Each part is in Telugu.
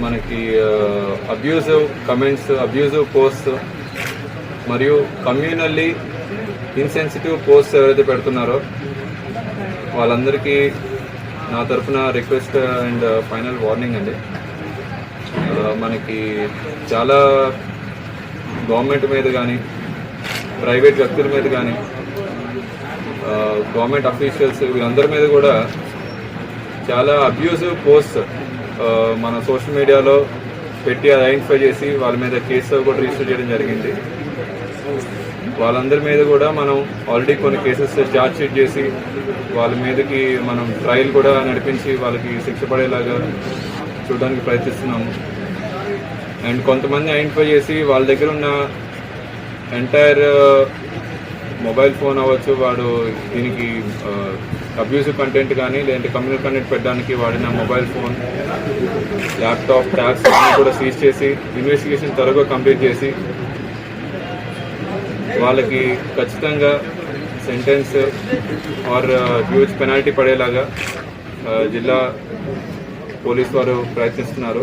మనకి అబ్యూజివ్ కమెంట్స్ అబ్యూజివ్ పోస్ట్ మరియు కమ్యూనల్లీ ఇన్సెన్సిటివ్ పోస్ట్ ఎవరైతే పెడుతున్నారో వాళ్ళందరికీ నా తరఫున రిక్వెస్ట్ అండ్ ఫైనల్ వార్నింగ్ అండి. మనకి చాలా గవర్నమెంట్ మీద కానీ ప్రైవేట్ వ్యక్తుల మీద కానీ గవర్నమెంట్ అఫీషియల్స్ వీళ్ళందరి మీద కూడా చాలా అబ్యూజివ్ పోస్ట్ మన సోషల్ మీడియాలో పెట్టి అది ఐడెంటిఫై చేసి వాళ్ళ మీద కేసు కూడా రిజిస్టర్ చేయడం జరిగింది. వాళ్ళందరి మీద కూడా మనం ఆల్రెడీ కొన్ని కేసెస్ ఛార్జ్ షీట్ చేసి వాళ్ళ మీదకి మనం ట్రయల్ కూడా నడిపించి వాళ్ళకి శిక్ష పడేలాగా చూడడానికి ప్రయత్నిస్తున్నాము. అండ్ కొంతమంది ఐడెంటిఫై చేసి వాళ్ళ దగ్గర ఉన్న ఎంటైర్ మొబైల్ ఫోన్ అవ్వచ్చు వాడు దీనికి అబ్యూసివ్ కంటెంట్ కానీ లేదంటే కమ్యూనల్ కంటెంట్ పెట్టడానికి వాడిన మొబైల్ ఫోన్ ల్యాప్టాప్ ట్యాబ్స్ అన్నీ కూడా సీజ్ చేసి ఇన్వెస్టిగేషన్ త్వరగా కంప్లీట్ చేసి వాళ్ళకి ఖచ్చితంగా సెంటెన్స్ ఆర్ హ్యూజ్ పెనాల్టీ పడేలాగా జిల్లా పోలీస్ వారు ప్రయత్నిస్తున్నారు.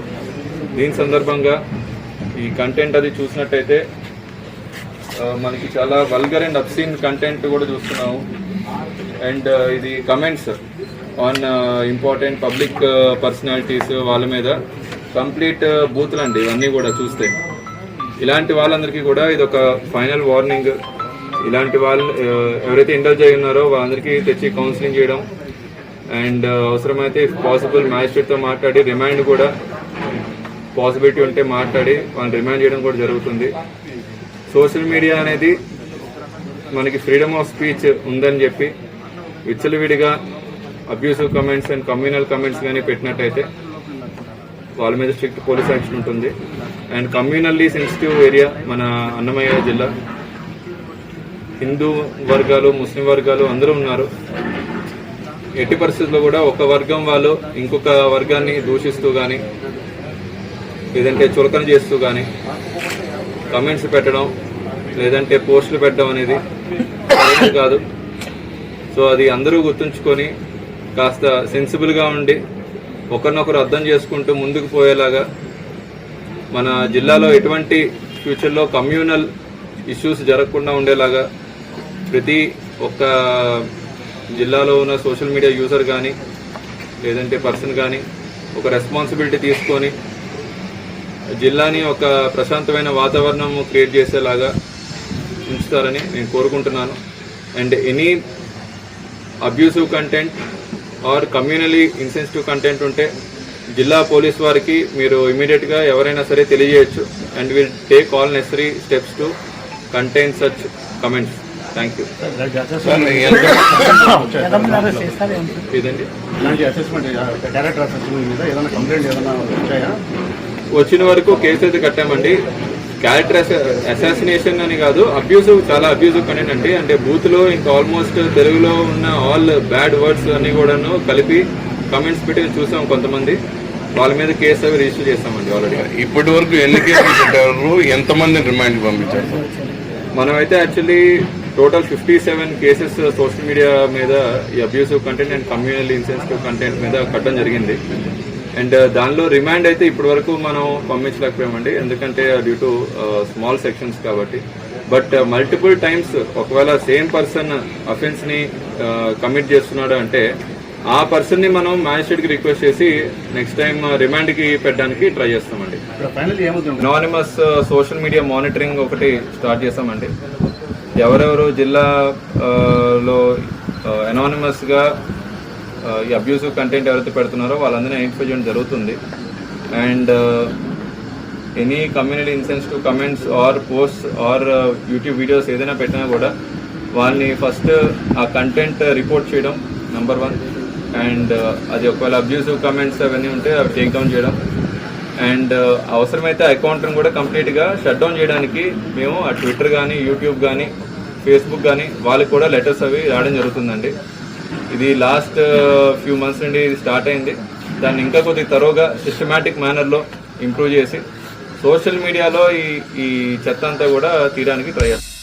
దీని సందర్భంగా ఈ కంటెంట్ అది చూసినట్టయితే మనకి చాలా వల్గర్ అండ్ అబ్సీన్ కంటెంట్ కూడా చూస్తున్నాము. అండ్ ఇది comments on important public personalities వాళ్ళ మీద. కంప్లీట్ బూతులు అండి ఇవన్నీ కూడా చూస్తే. ఇలాంటి వాళ్ళందరికీ కూడా ఇది ఒక ఫైనల్ వార్నింగ్ ఇలాంటి వాళ్ళు ఎవరైతే ఇండల్జ్ అయి ఉన్నారో వాళ్ళందరికీ తెచ్చి కౌన్సిలింగ్ చేయడం. అండ్ అవసరమైతే పాసిబుల్ మ్యాజిస్ట్రేట్తో మాట్లాడి రిమైండ్ కూడా పాసిబిలిటీ ఉంటే మాట్లాడి వాళ్ళని రిమాండ్ చేయడం కూడా జరుగుతుంది. సోషల్ మీడియా అనేది మనకి ఫ్రీడమ్ ఆఫ్ స్పీచ్ ఉందని చెప్పి విచ్చలవిడిగా abusive comments and communal comments కానీ పెట్టినట్టయితే వాళ్ళ మీద స్ట్రిక్ట్ పోలీస్ యాక్షన్ ఉంటుంది. అండ్ కమ్యూనల్లీ సెన్సిటివ్ ఏరియా మన అన్నమయ్య జిల్లా. హిందూ వర్గాలు ముస్లిం వర్గాలు అందరూ ఉన్నారు. ఎట్టి పరిస్థితుల్లో కూడా ఒక వర్గం వాళ్ళు ఇంకొక వర్గాన్ని దూషిస్తూ కానీ లేదంటే చులకన చేస్తూ కానీ కమెంట్స్ పెట్టడం లేదంటే పోస్టులు పెట్టడం అనేది కాదు. సో అది అందరూ గుర్తుంచుకొని కాస్త సెన్సిబుల్గా ఉండి ఒకరినొకరు అర్థం చేసుకుంటూ ముందుకు పోయేలాగా మన జిల్లాలో ఎటువంటి ఫ్యూచర్లో కమ్యూనల్ ఇష్యూస్ జరగకుండా ఉండేలాగా ప్రతి ఒక్క జిల్లాలో ఉన్న సోషల్ మీడియా యూజర్ కానీ లేదంటే పర్సన్ కానీ ఒక రెస్పాన్సిబిలిటీ తీసుకొని జిల్లాని ఒక ప్రశాంతమైన వాతావరణం క్రియేట్ చేసేలాగా ఉంచుతారని నేను కోరుకుంటున్నాను. And any abusive content or communally insensitive content ఉంటే జిల్లా పోలీస్ వారికి మీరు ఇమీడియట్గా ఎవరైనా సరే తెలియజేయచ్చు. And will take all necessary steps to contain such comments. Thank you. ఇదండి ఇలాంటి అసెస్మెంట్ క్యారెక్టర్ అసెస్మెంట్ మీద ఏదైనా కంప్లైంట్ ఏదైనా వచ్చాయా? వచ్చిన వరకు కేసు అయితే కట్టామండి. క్యారెక్టర్ అసాసినేషన్ అని కాదు అబ్యూసివ్ చాలా అబ్యూసివ్ కంటెంట్ అండి. అంటే బూత్లో ఇంకా ఆల్మోస్ట్ తెలుగులో ఉన్న ఆల్ బ్యాడ్ వర్డ్స్ అన్ని కూడాను కలిపి కమెంట్స్ పెట్టి చూసాం కొంతమంది. వాళ్ళ మీద కేసు అవి రిజిస్టర్ చేస్తామండి ఆల్రెడీ ఇప్పటి వరకు ఎన్ని కేసులు పెట్టారు? ఎంతమందిని రిమాండ్ పంపించారు? మనమైతే actually total fifty seven cases social media మీద ఈ abusive content and communal insensitive content మీద కట్టడం జరిగింది. అండ్ దానిలో రిమాండ్ అయితే ఇప్పటి వరకు మనం పంపించలేకపోయామండి. ఎందుకంటే డ్యూ టు స్మాల్ సెక్షన్స్ కాబట్టి. బట్ మల్టిపుల్ టైమ్స్ ఒకవేళ సేమ్ పర్సన్ అఫెన్స్ని కమిట్ చేస్తున్నాడు అంటే ఆ పర్సన్ని మనం మ్యాజిస్ట్రేట్కి రిక్వెస్ట్ చేసి నెక్స్ట్ టైం రిమాండ్కి పెట్టడానికి ట్రై చేస్తామండి. అనానిమస్ సోషల్ మీడియా మానిటరింగ్ ఒకటి స్టార్ట్ చేసామండి ఎవరెవరు జిల్లాలో అనానిమస్గా ఈ అబ్యూసివ్ కంటెంట్ ఎవరైతే పెడుతున్నారో వాళ్ళందరినీ ఐడెంటిఫై చేయడం జరుగుతుంది. And any community insensitive comments or post or YouTube videos ఏదైనా పెట్టినా కూడా వాళ్ళని ఫస్ట్ ఆ కంటెంట్ రిపోర్ట్ చేయడం నెంబర్ వన్ అండ్ అది ఒకవేళ అబ్యూసివ్ కమెంట్స్ అవన్నీ ఉంటే అవి టేక్ డౌన్ చేయడం. అండ్ అవసరమైతే అకౌంట్ని కూడా కంప్లీట్గా షట్ డౌన్ చేయడానికి మేము ఆ ట్విట్టర్ కానీ యూట్యూబ్ కానీ ఫేస్బుక్ కానీ వాళ్ళకి కూడా లెటర్స్ అవి రావడం జరుగుతుందండి. ఇది లాస్ట్ ఫ్యూ మంత్స్ నుండి ఇది స్టార్ట్ అయింది. దాన్ని ఇంకా కొద్దిగా తరోగా సిస్టమేటిక్ మేనర్లో ఇంప్రూవ్ చేసి సోషల్ మీడియాలో ఈ ఈ చెత్త అంతా కూడా తీయడానికి ట్రై చేస్తాం.